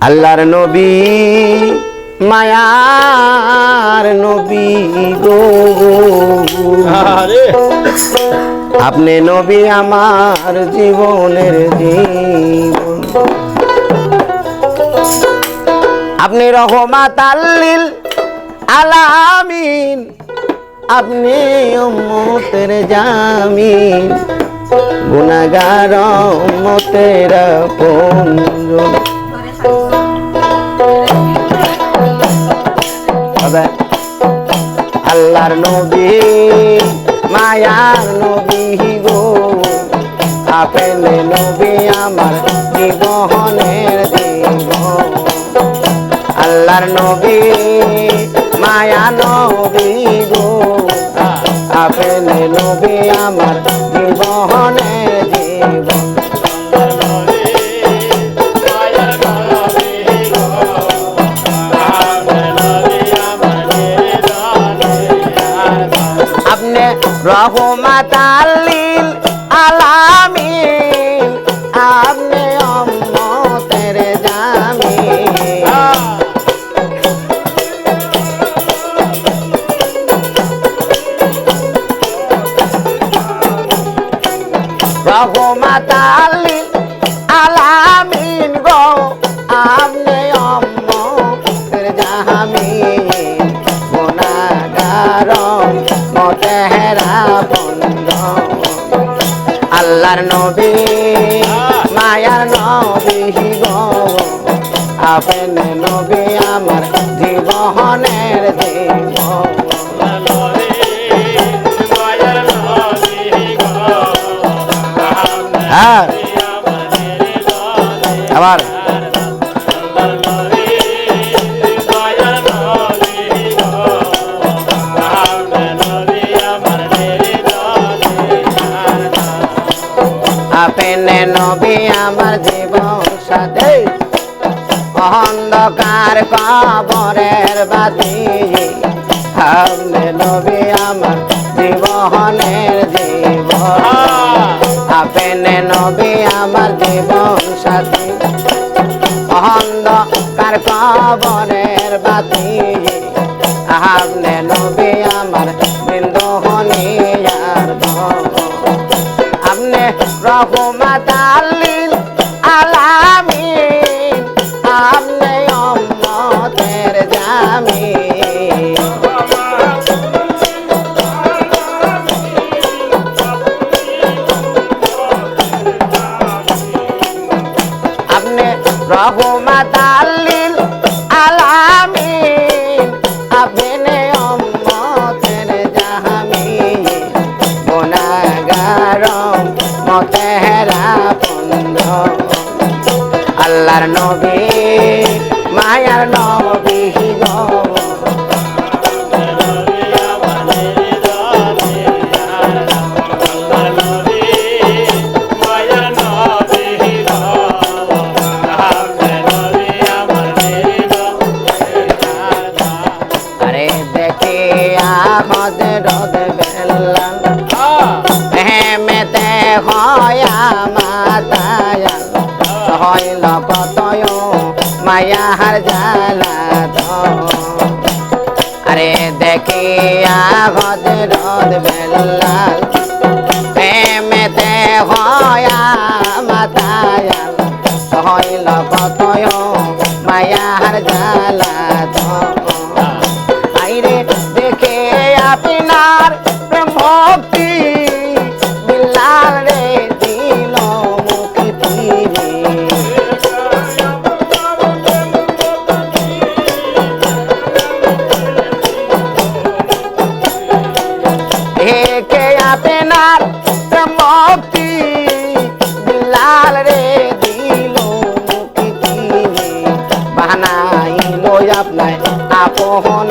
আল্লাহর নবী মায়ার নবী গো। আপনি নবী আমার জীবনের জীবন। আপনি রহমাত আল্লিল আলামিন। আপনি উম্মতের জামিন। গুনাগার উম্মতের পঞ্জন হবে। আল্লাহর নবী, মায়ার নবী গো। আপেলে নবী আমার জীবনের জীবন আল্লাহর নবী মায়া নবী গো। আপেলে নবী আমার আপনি রহমাত হ্যাঁ। আবার। আপনি নবী আমার জীবন সাথে। অন্ধকার কবরের বাতি। নবী আমার জীবনের জীবন আপনি নবী আমার জীবন সাথী। অন্ধকার কবরের বাতি। আপনি নবী আমার বৃন্দহনি আপনি রহমাত আল্লাহর নবী মায়ার জ্বালা আরে দেখে আগদ রদ বেল্লাল প্রেমেতে হয়া মাতায় হইল কতয় মায়ার জ্বালা আইরে দেখে আপনার প্রেম ভক্তি বিল্লাল রে দিল বানাইল আপনার আপন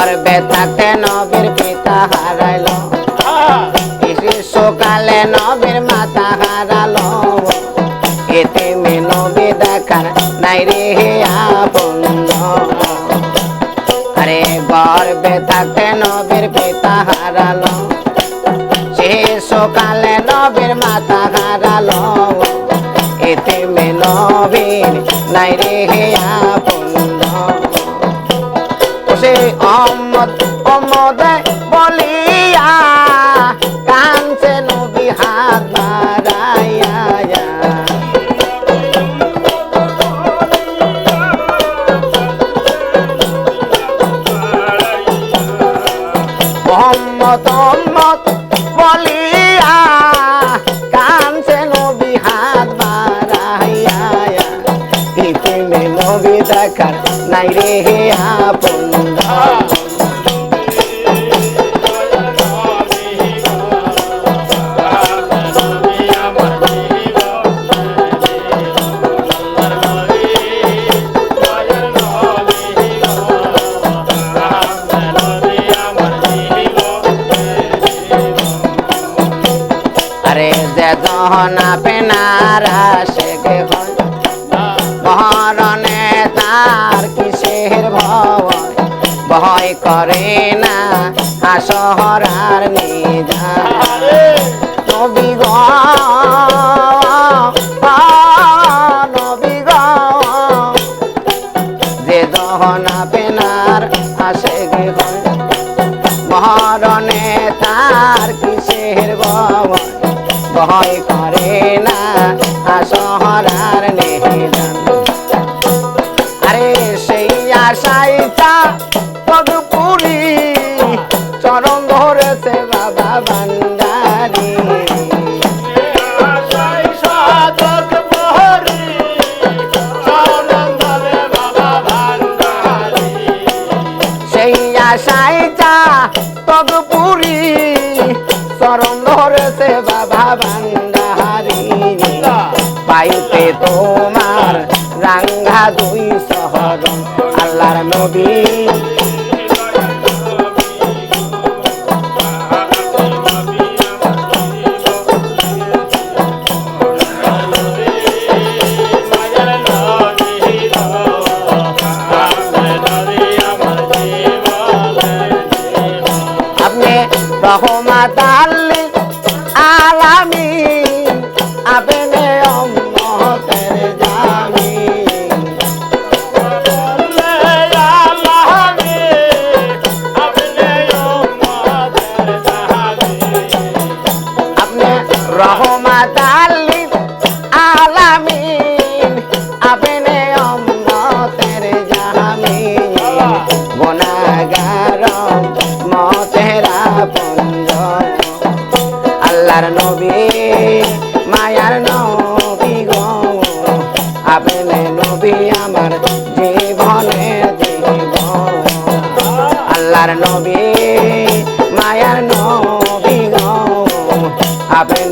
গর্বে থাকতে নবীর পিতা হারাইলো? সকালে নবীর মাথা হারালো। এতে মে নবী দেখার নাই রে আপন। আরে গর্বে থাকতে নবীর পিতা হারালো? সে সকালে নবীর মাথা হারালো দেখার নাই রে আপন। আরে যে দহনা পেনারা সে গে। আসহরার নিধা নবী গ নবী গ। যে দহনা পেনার আসে গে তার কিসের ভয় করে না নিদান আরে সেই আশাই চা পদপুরি চরণ ধরেছে বাবা ভান্ডারি পাইতে তোমার রাঙ্গা দুই শহর আল্লাহর নবী গুনাগার মতেরা পঞ্জ আল্লাহর নবী, মায়ার নবী গো। আপনি নবী আমার জীবন আল্লাহর নবী, মায়ার নবী গো। আপনি